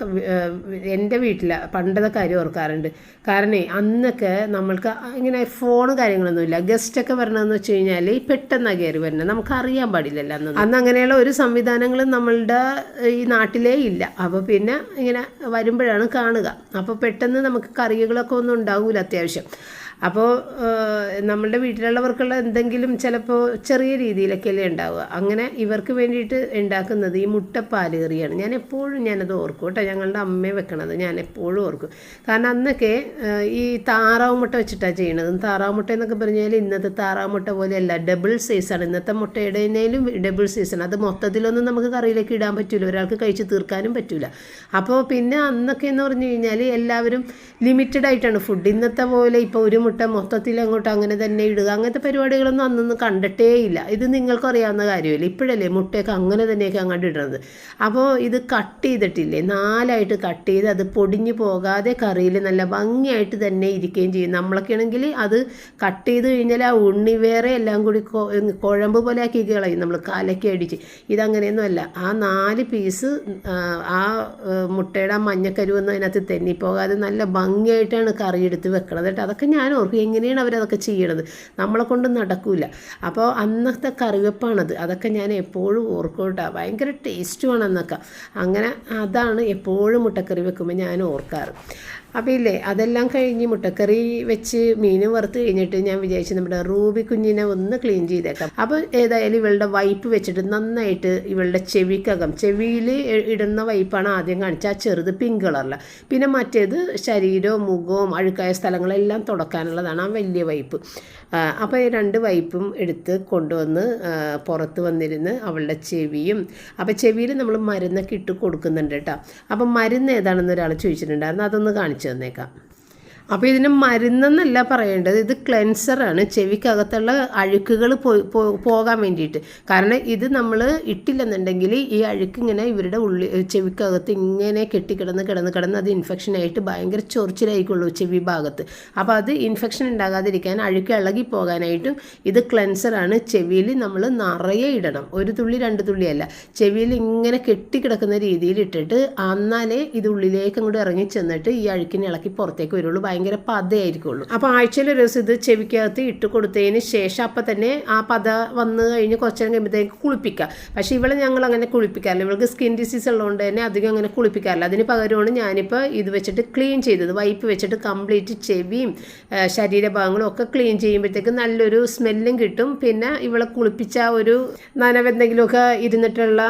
എന്റെ വീട്ടിലെ പണ്ടത്തെ കാര്യം ഓർക്കാറുണ്ട്. കാരണം അന്നൊക്കെ നമ്മൾക്ക് ഇങ്ങനെ ഫോൺ കാര്യങ്ങളൊന്നുമില്ല ഗസ്റ്റൊക്കെ വരണമെന്ന് വെച്ച് കഴിഞ്ഞാൽ പെട്ടെന്നാണ് കയറി വരണം. നമുക്ക് അറിയാൻ പാടില്ലല്ലോ അന്ന് അന്ന് അങ്ങനെയുള്ള ഒരു സംവിധാനങ്ങളും നമ്മളുടെ ഈ നാട്ടിലേ ഇല്ല. അപ്പോൾ പിന്നെ ഇങ്ങനെ വരുമ്പോഴാണ് കാണുക. അപ്പോൾ പെട്ടെന്ന് നമുക്ക് കറികളൊക്കെ ഒന്നും ഉണ്ടാവില്ല അത്യാവശ്യം. അപ്പോൾ നമ്മളുടെ വീട്ടിലുള്ളവർക്കുള്ള എന്തെങ്കിലും ചിലപ്പോൾ ചെറിയ രീതിയിലൊക്കെയല്ലേ ഉണ്ടാവുക. അങ്ങനെ ഇവർക്ക് വേണ്ടിയിട്ട് ഉണ്ടാക്കുന്നത് ഈ മുട്ടപ്പാൽ കറിയാണ്. ഞാൻ എപ്പോഴും ഞാനത് ഓർക്കും കേട്ടോ. ഞങ്ങളുടെ അമ്മയെ വെക്കണത് ഞാൻ എപ്പോഴും ഓർക്കും. കാരണം അന്നൊക്കെ ഈ താറാവ് മുട്ട വെച്ചിട്ടാണ് ചെയ്യണത്. താറാവ് മുട്ട എന്നൊക്കെ പറഞ്ഞാൽ ഇന്നത്തെ താറാവ് മുട്ട പോലെയല്ല. ഡബിൾ സൈസാണ്. ഇന്നത്തെ മുട്ടയുടേതിലും ഡബിൾ സൈസാണ്. അത് മൊത്തത്തിലൊന്നും നമുക്ക് കറിയിലേക്ക് ഇടാൻ പറ്റില്ല ഒരാൾക്ക് കഴിച്ച് തീർക്കാനും പറ്റില്ല അപ്പോൾ പിന്നെ അന്നൊക്കെ എന്ന് പറഞ്ഞു കഴിഞ്ഞാൽ എല്ലാവരും ലിമിറ്റഡ് ആയിട്ടാണ് ഫുഡ് ഇന്നത്തെ പോലെ ഇപ്പോൾ ഒരു മുട്ട മൊത്തത്തിൽ അങ്ങോട്ട് അങ്ങനെ തന്നെ ഇടുക. അങ്ങനത്തെ പരിപാടികളൊന്നും അന്നൊന്നും കണ്ടിട്ടേയില്ല. ഇത് നിങ്ങൾക്ക് അറിയാവുന്ന കാര്യമല്ല? ഇപ്പോഴല്ലേ മുട്ടയൊക്കെ അങ്ങനെ തന്നെയൊക്കെ അങ്ങോട്ട് ഇടുന്നത്. അപ്പോൾ ഇത് കട്ട് ചെയ്തിട്ടില്ലേ? നാലായിട്ട് കട്ട് ചെയ്ത് അത് പൊടിഞ്ഞു പോകാതെ കറിയിൽ നല്ല ഭംഗിയായിട്ട് തന്നെ ഇരിക്കുകയും ചെയ്യും. നമ്മളൊക്കെയാണെങ്കിൽ അത് കട്ട് ചെയ്ത് കഴിഞ്ഞാൽ ആ ഉണ്ണി വേറെ എല്ലാം കൂടി കുഴമ്പ് പോലെ ആക്കി കളയും നമ്മൾ കാലൊക്കെ അടിച്ച്. ഇതങ്ങനെയൊന്നുമല്ല ആ നാല് പീസ് ആ മുട്ടയുടെ ആ മഞ്ഞക്കരുവൊന്നും അതിനകത്ത് തെന്നിപ്പോകാതെ നല്ല ഭംഗിയായിട്ടാണ് കറി എടുത്ത് വെക്കണത് കേട്ടോ. അതൊക്കെ ഞാൻ ഓർക്കും എങ്ങനെയാണ് അവരതൊക്കെ ചെയ്യണത്? നമ്മളെ കൊണ്ട് നടക്കില്ല അപ്പോൾ അന്നത്തെ കറിവെപ്പാണത്. അതൊക്കെ ഞാൻ എപ്പോഴും ഓർക്കും കേട്ടോ ഭയങ്കര ടേസ്റ്റുമാണ് അന്നൊക്കെ അങ്ങനെ അതാണ് എപ്പോഴും മുട്ടക്കറി വെക്കുമ്പോൾ ഞാൻ ഓർക്കാറ്. അപ്പോൾ ഇല്ലേ അതെല്ലാം കഴിഞ്ഞ് മുട്ടക്കറി വെച്ച് മീനും വറുത്ത് കഴിഞ്ഞിട്ട് ഞാൻ വിചാരിച്ചു നമ്മുടെ റൂബി കുഞ്ഞിനെ ഒന്ന് ക്ലീൻ ചെയ്തേക്കാം. അപ്പോൾ ഏതായാലും ഇവളുടെ വൈപ്പ് വെച്ചിട്ട് നന്നായിട്ട് ഇവളുടെ ചെവിക്കകം ചെവിയിൽ ഇടുന്ന വൈപ്പാണ് ആദ്യം കാണിച്ച ആ ചെറുത് പിങ്ക് കളറിൽ. പിന്നെ മറ്റേത് ശരീരവും മുഖവും അഴുക്കായ സ്ഥലങ്ങളെല്ലാം തുടക്കാനുള്ളതാണ് ആ വലിയ വൈപ്പ്. അപ്പോൾ ഈ രണ്ട് വൈപ്പും എടുത്ത് കൊണ്ടുവന്ന് പുറത്ത് വന്നിരുന്ന് അവളുടെ ചെവിയും അപ്പോൾ ചെവിയിൽ നമ്മൾ മരുന്നൊക്കെ ഇട്ട് കൊടുക്കുന്നുണ്ട് കേട്ടോ. അപ്പം മരുന്ന് ഏതാണെന്ന് ഒരാൾ ചോദിച്ചിട്ടുണ്ടായിരുന്നു അതൊന്ന് കാണിച്ചു തന്നേക്കാം. അപ്പോൾ ഇതിന് മരുന്നെന്നല്ല പറയേണ്ടത്. ഇത് ക്ലെൻസറാണ് ചെവിക്കകത്തുള്ള അഴുക്കുകൾ പോകാൻ വേണ്ടിയിട്ട്. കാരണം ഇത് നമ്മൾ ഇട്ടില്ലെന്നുണ്ടെങ്കിൽ ഈ അഴുക്ക് ഇങ്ങനെ ഇവരുടെ ഉള്ളി ചെവിക്കകത്ത് ഇങ്ങനെ കെട്ടിക്കിടന്ന് കിടന്ന് കിടന്ന് അത് ഇൻഫെക്ഷൻ ഇൻഫെക്ഷനായിട്ട് ഭയങ്കര ചൊറിച്ചിലായിക്കുള്ളൂ ചെവി ഭാഗത്ത്. അപ്പോൾ അത് ഇൻഫെക്ഷൻ ഉണ്ടാകാതിരിക്കാൻ അഴുക്ക് ഇളകി പോകാനായിട്ടും ഇത് ക്ലെൻസറാണ് ചെവിയിൽ നമ്മൾ നിറയെ ഇടണം. ഒരു തുള്ളി രണ്ട് തുള്ളിയല്ല ചെവിയിൽ ഇങ്ങനെ കെട്ടിക്കിടക്കുന്ന രീതിയിൽ ഇട്ടിട്ട് എന്നാലേ ഇത് ഉള്ളിലേക്ക് അങ്ങോട്ട് ഇറങ്ങി ചെന്നിട്ട് ഈ അഴുക്കിനെ ഇളക്കി പുറത്തേക്ക് വരുള്ളൂ. ഭയങ്കര പതയായിരിക്കുള്ളൂ. അപ്പോൾ ആഴ്ചയിൽ ഒരു ദിവസം ഇത് ചെവിക്കകത്ത് ഇട്ട് കൊടുത്തതിന് ശേഷം അപ്പം തന്നെ ആ പത വന്ന് കഴിഞ്ഞ് കുറച്ച് നേരം കഴിയുമ്പോഴത്തേക്ക് കുളിപ്പിക്കുക പക്ഷേ ഇവളെ ഞങ്ങൾ അങ്ങനെ കുളിപ്പിക്കാറില്ല. ഇവൾക്ക് സ്കിൻ ഡിസീസ് ഉള്ളതുകൊണ്ട് തന്നെ അധികം അങ്ങനെ കുളിപ്പിക്കാറില്ല. അതിന് പകരമാണ് ഞാനിപ്പോൾ ഇത് വെച്ചിട്ട് ക്ലീൻ ചെയ്തത്. വൈപ്പ് വെച്ചിട്ട് കംപ്ലീറ്റ് ചെവിയും ശരീരഭാഗങ്ങളും ഒക്കെ ക്ലീൻ ചെയ്യുമ്പോഴത്തേക്ക് നല്ലൊരു സ്മെല്ലും കിട്ടും. പിന്നെ ഇവളെ കുളിപ്പിച്ച ഒരു നനവെന്തെങ്കിലുമൊക്കെ ഇരുന്നിട്ടുള്ള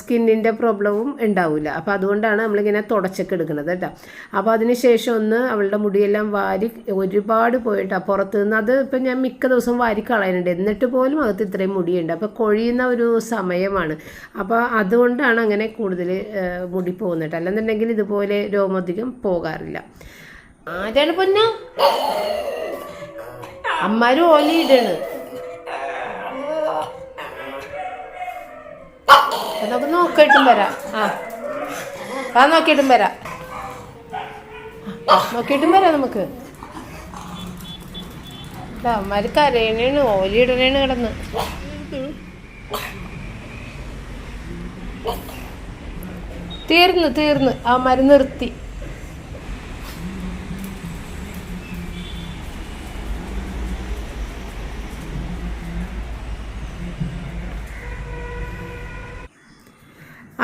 സ്കിന്നിന്റെ പ്രോബ്ലവും ഉണ്ടാവില്ല അപ്പോൾ അതുകൊണ്ടാണ് നമ്മളിങ്ങനെ തുടച്ചൊക്കെ എടുക്കുന്നത് കേട്ടോ. അപ്പോൾ അതിന് ശേഷം ഒന്ന് അവളുടെ മുടിയെല്ലാം എല്ലാം വാരി ഒരുപാട് പോയിട്ട് അപ്പുറത്ത് നിന്ന് അത് ഇപ്പം ഞാൻ മിക്ക ദിവസവും വാരി കളയുന്നുണ്ട്. എന്നിട്ട് പോലും അകത്ത് ഇത്രയും മുടിയുണ്ട്. അപ്പോൾ കൊഴിയുന്ന ഒരു സമയമാണ്. അപ്പോൾ അതുകൊണ്ടാണ് അങ്ങനെ കൂടുതൽ മുടി പോകുന്നിട്ട് അല്ലെന്നുണ്ടെങ്കിൽ ഇതുപോലെ രോമധികം പോകാറില്ല. ആരാണ് പൊന്ന? അമ്മാരും ഓലിയിടാണ് നമുക്ക് നോക്കിയിട്ടും വരാം. ആ ആ നോക്കിയിട്ടും വരാം. നോക്കിയിട്ടും വരാം നമുക്ക്. അമ്മമാര് കരയണേണ് ഓലിയിടണേണ് കിടന്ന്. തീർന്നു തീർന്നു. അമ്മമാര് നിർത്തി.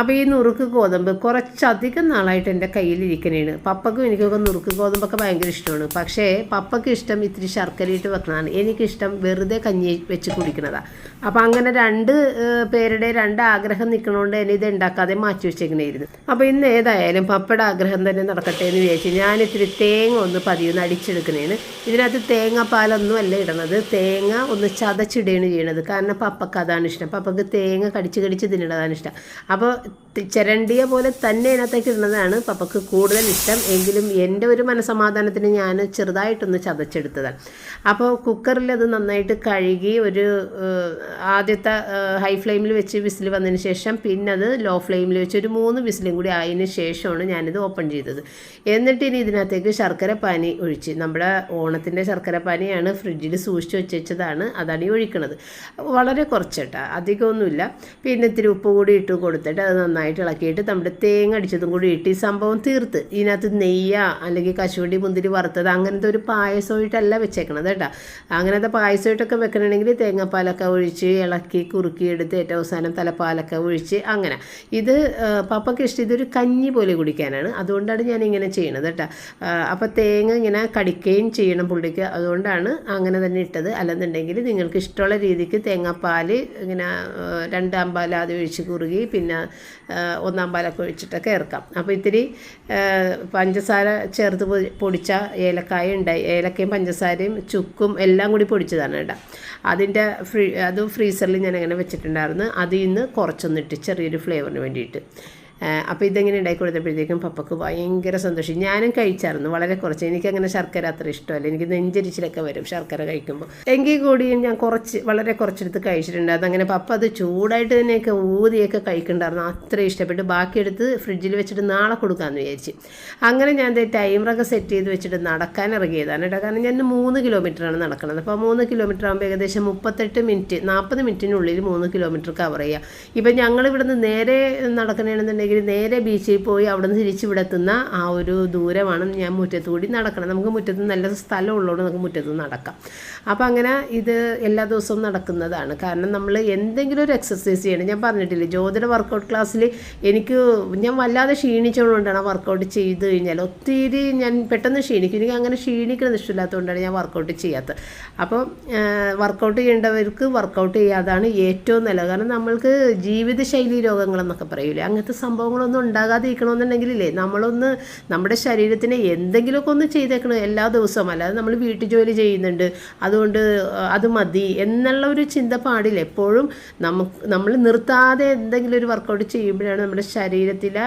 അപ്പോൾ ഈ നുറുക്ക് ഗോതമ്പ് കുറച്ചധികം നാളായിട്ട് എന്റെ കയ്യിലിരിക്കണേണ്. പപ്പക്കും എനിക്കൊക്കെ നുറുക്ക് ഗോതമ്പൊക്കെ ഭയങ്കര ഇഷ്ടമാണ്. പക്ഷേ പപ്പയ്ക്ക് ഇഷ്ടം ഇത്തിരി ശർക്കരയിട്ട് വെക്കുന്നതാണ്. എനിക്കിഷ്ടം വെറുതെ കഞ്ഞി വെച്ച് കുടിക്കുന്നതാണ് അപ്പോൾ അങ്ങനെ രണ്ട് പേരുടെ രണ്ട് ആഗ്രഹം നിൽക്കണോണ്ട് തന്നെ ഇത് ഉണ്ടാക്കാതെ മാറ്റി വെച്ചേക്കണായിരുന്നു. അപ്പോൾ ഇന്ന് ഏതായാലും പപ്പയുടെ ആഗ്രഹം തന്നെ നടക്കട്ടെ എന്ന് വിചാരിച്ച് ഞാൻ ഇത്തിരി തേങ്ങ ഒന്ന് പതിയൊന്ന് അടിച്ചെടുക്കണേന് ഇതിനകത്ത് തേങ്ങാപ്പാലൊന്നും അല്ല ഇടണത്. തേങ്ങ ഒന്ന് ചതച്ചിടുകയാണ് ചെയ്യണത്. കാരണം പപ്പക്ക് അതാണ് ഇഷ്ടം. പപ്പക്ക് തേങ്ങ കടിച്ച് കടിച്ച് തിന്നണതാണ് ഇഷ്ടം. അപ്പോൾ the ചിരണ്ടിയ പോലെ തന്നെ അതിനകത്തേക്ക് ഇടുന്നതാണ് പപ്പക്ക് കൂടുതൽ ഇഷ്ടം. എങ്കിലും എന്റെ ഒരു മനസമാധാനത്തിന് ഞാൻ ചെറുതായിട്ടൊന്ന് ചതച്ചെടുത്തതാണ്. അപ്പോൾ കുക്കറിൽ അത് നന്നായിട്ട് കഴുകി ഒരു ആദ്യത്തെ ഹൈ ഫ്ലെയിമിൽ വെച്ച് വിസിൽ വന്നതിന് ശേഷം പിന്നെ അത് ലോ ഫ്ലെയിമിൽ വെച്ച് ഒരു മൂന്ന് വിസിലും കൂടി ആയതിന് ശേഷമാണ് ഞാനിത് ഓപ്പൺ ചെയ്തത്. എന്നിട്ട് ഇനി ഇതിനകത്തേക്ക് ശർക്കര പാനി ഒഴിച്ച് നമ്മുടെ ഓണത്തിന്റെ ശർക്കര പാനിയാണ് ഫ്രിഡ്ജിൽ സൂക്ഷിച്ച് വെച്ച് വെച്ചതാണ് അതാണ് ഈ ഒഴിക്കുന്നത് വളരെ കുറച്ചിട്ടാണ് അധികമൊന്നുമില്ല. പിന്നെ ഇത്തിരി ഉപ്പ് കൂടി ഇട്ട് കൊടുത്തിട്ട് അത് നന്നായിട്ട് ഇളക്കിയിട്ട് നമ്മുടെ തേങ്ങ അടിച്ചതും കൂടി ഇട്ട് ഈ സംഭവം തീർത്ത്. ഇതിനകത്ത് നെയ്യ അല്ലെങ്കിൽ കശുവണ്ടി മുന്തിരി വറുത്തത് അങ്ങനത്തെ ഒരു പായസമായിട്ടല്ല വെച്ചേക്കണത് കേട്ടോ. അങ്ങനത്തെ പായസമായിട്ടൊക്കെ വെക്കണമെങ്കിൽ തേങ്ങാപ്പാലൊക്കെ ഒഴിച്ച് ഇളക്കി കുറുക്കി എടുത്ത് ഏറ്റവും അവസാനം തലപ്പാലൊക്കെ ഒഴിച്ച് അങ്ങനെ. ഇത് പപ്പയ്ക്ക് ഇഷ്ടം ഇതൊരു കഞ്ഞി പോലെ കുടിക്കാനാണ്. അതുകൊണ്ടാണ് ഞാൻ ഇങ്ങനെ ചെയ്യണത് കേട്ടോ. അപ്പോൾ തേങ്ങ ഇങ്ങനെ കടിക്കുകയും ചെയ്യണം പുള്ളിക്ക്. അതുകൊണ്ടാണ് അങ്ങനെ തന്നെ ഇട്ടത്. അല്ലെന്നുണ്ടെങ്കിൽ നിങ്ങൾക്ക് ഇഷ്ടമുള്ള രീതിക്ക് തേങ്ങാപ്പാൽ ഇങ്ങനെ രണ്ടാം ആദ്യം ഒഴിച്ച് കുറുകി പിന്നെ ഒന്നാം പാലൊക്കെ ഒഴിച്ചിട്ടൊക്കെ ഇറക്കാം അപ്പോൾ ഇത്തിരി പഞ്ചസാര ചേർത്ത് പൊടിച്ച ഏലക്കായ ഉണ്ടായി ഏലക്കയും പഞ്ചസാരയും ചുക്കും എല്ലാം കൂടി പൊടിച്ചതാണ് കേട്ടോ. അതിന്റെ ഫ്രീ അത് ഫ്രീസറിൽ ഞാൻ അങ്ങനെ വെച്ചിട്ടുണ്ടായിരുന്നു. അതിൽ നിന്ന് കുറച്ചൊന്നിട്ട് ചെറിയൊരു ഫ്ലേവറിന് വേണ്ടിയിട്ട്. അപ്പോൾ ഇതെങ്ങനെ ഉണ്ടാക്കി കൊടുത്തപ്പോഴത്തേക്കും പപ്പക്ക് ഭയങ്കര സന്തോഷം. ഞാനും കഴിച്ചായിരുന്നു വളരെ കുറച്ച്. എനിക്കങ്ങനെ ശർക്കര അത്ര ഇഷ്ടമല്ല. എനിക്ക് നെഞ്ചരിച്ചിലൊക്കെ വരും ശർക്കര കഴിക്കുമ്പോൾ എങ്കിൽ കൂടിയും ഞാൻ കുറച്ച് വളരെ കുറച്ചെടുത്ത് കഴിച്ചിട്ടുണ്ട്. അതങ്ങനെ പപ്പ അത് ചൂടായിട്ട് തന്നെയൊക്കെ ഊതിയൊക്കെ കഴിക്കണ്ടായിരുന്നു അത്ര ഇഷ്ടപ്പെട്ട്. ബാക്കിയെടുത്ത് ഫ്രിഡ്ജിൽ വെച്ചിട്ട് നാളെ കൊടുക്കാമെന്ന് വിചാരിച്ച്. അങ്ങനെ ഞാൻ ടൈമറൊക്കെ സെറ്റ് ചെയ്ത് വെച്ചിട്ട് നടക്കാൻ ഇറങ്ങിയതാണ് കേട്ടോ. കാരണം ഞാൻ മൂന്ന് കിലോമീറ്ററാണ് നടക്കുന്നത്. അപ്പോൾ മൂന്ന് കിലോമീറ്റർ ആകുമ്പോൾ ഏകദേശം മുപ്പത്തെട്ട് മിനിറ്റ് നാൽപ്പത് മിനിറ്റിനുള്ളിൽ മൂന്ന് കിലോമീറ്റർ കവർ ചെയ്യുക ഇപ്പം ഞങ്ങൾ ഇവിടുന്ന് നേരെ നടക്കണമെന്നുണ്ടെങ്കിൽ നേരെ ബീച്ചിൽ പോയി അവിടെ നിന്ന് തിരിച്ചു ഇവിടെ ആ ഒരു ദൂരമാണ് ഞാൻ മുറ്റത്ത് കൂടി നടക്കണം നമുക്ക് മുറ്റത്ത് നല്ല സ്ഥലം ഉള്ളതുകൊണ്ട് നമുക്ക് മുറ്റത്ത് നടക്കാം. അപ്പോൾ അങ്ങനെ ഇത് എല്ലാ ദിവസവും നടക്കുന്നതാണ്. കാരണം നമ്മൾ എന്തെങ്കിലും ഒരു എക്സസൈസ് ചെയ്യണം. ഞാൻ പറഞ്ഞിട്ടില്ലേ ജ്യോതിയുടെ വർക്കൗട്ട് ക്ലാസ്സിൽ എനിക്ക് ഞാൻ വല്ലാതെ ക്ഷീണിച്ചുകൊണ്ടാണ് വർക്കൗട്ട് ചെയ്ത് കഴിഞ്ഞാൽ. ഒത്തിരി ഞാൻ പെട്ടെന്ന് ക്ഷീണിക്കും. എനിക്ക് അങ്ങനെ ക്ഷീണിക്കുന്നത് ഇഷ്ടമില്ലാത്തതുകൊണ്ടാണ് ഞാൻ വർക്കൗട്ട് ചെയ്യാത്തത്. അപ്പോൾ വർക്കൗട്ട് ചെയ്യേണ്ടവർക്ക് വർക്കൗട്ട് ചെയ്യാതാണ് ഏറ്റവും നല്ലത്. കാരണം നമ്മൾക്ക് ജീവിതശൈലി രോഗങ്ങളെന്നൊക്കെ പറയൂലേ അങ്ങനത്തെ സംഭവങ്ങളൊന്നും ഉണ്ടാകാതിരിക്കണമെന്നുണ്ടെങ്കിലേ നമ്മളൊന്ന് നമ്മുടെ ശരീരത്തിന് എന്തെങ്കിലുമൊക്കെ ഒന്ന് ചെയ്തേക്കണം എല്ലാ ദിവസവും. അല്ലാതെ നമ്മൾ വീട്ടു ജോലി ചെയ്യുന്നുണ്ട് അതുകൊണ്ട് അത് മതി എന്നുള്ള ഒരു ചിന്ത പാടില്ല. എപ്പോഴും നമുക്ക് നമ്മൾ നിർത്താതെ എന്തെങ്കിലും ഒരു വർക്കൗട്ട് ചെയ്യുമ്പോഴാണ് നമ്മുടെ ശരീരത്തിലെ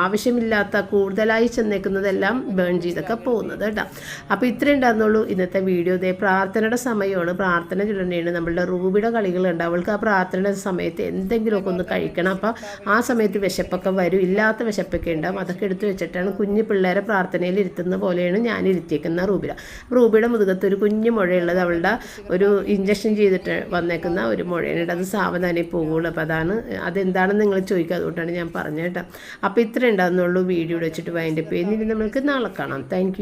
ആവശ്യമില്ലാത്ത കൂടുതലായി ചെന്നേക്കുന്നതെല്ലാം ബേൺ ചെയ്തൊക്കെ പോകുന്നത് കേട്ടോ. അപ്പോൾ ഇത്രയും ഉണ്ടായിരുന്നുള്ളൂ ഇന്നത്തെ വീഡിയോ ഇതേ പ്രാർത്ഥനയുടെ സമയമാണ്. പ്രാർത്ഥന ചൊല്ലേണ്ടത് നമ്മളുടെ റൂബിയുടെ കളികളുണ്ട്. അവൾക്ക് ആ പ്രാർത്ഥനയുടെ സമയത്ത് എന്തെങ്കിലുമൊക്കെ ഒന്ന് കഴിക്കണം. അപ്പോൾ ആ സമയത്ത് വിശപ്പൊക്കെ വരും. ഇല്ലാത്ത വിശപ്പൊക്കെ ഉണ്ടാവും. അതൊക്കെ എടുത്തു വെച്ചിട്ടാണ് കുഞ്ഞു പിള്ളേരെ പ്രാർത്ഥനയിൽ ഇരുത്തുന്ന പോലെയാണ് ഞാൻ ഇരുത്തിയേക്കുന്ന റൂബില റൂബിയുടെ മുതുകത്ത് ഒരു കുഞ്ഞു മുഴയുള്ളത് അവളുടെ ഒരു ഇഞ്ചക്ഷൻ ചെയ്തിട്ട് വന്നേക്കുന്ന ഒരു മുഴയുണ്ട് അത് സാവധാനം പോകുള്ളൂ അപ്പോൾ അതാണ് അതെന്താണെന്ന് നിങ്ങൾ ചോദിക്കുക. അതുകൊണ്ടാണ് ഞാൻ പറഞ്ഞത് കേട്ടോ. അപ്പോൾ ഇത്ര ഉണ്ടാകുന്നുള്ളൂ. വീഡിയോ വെച്ചിട്ട് വൈൻഡപ്പ് ചെയ്യുന്നില്ല നമ്മൾക്ക് നാളെ കാണാം. താങ്ക്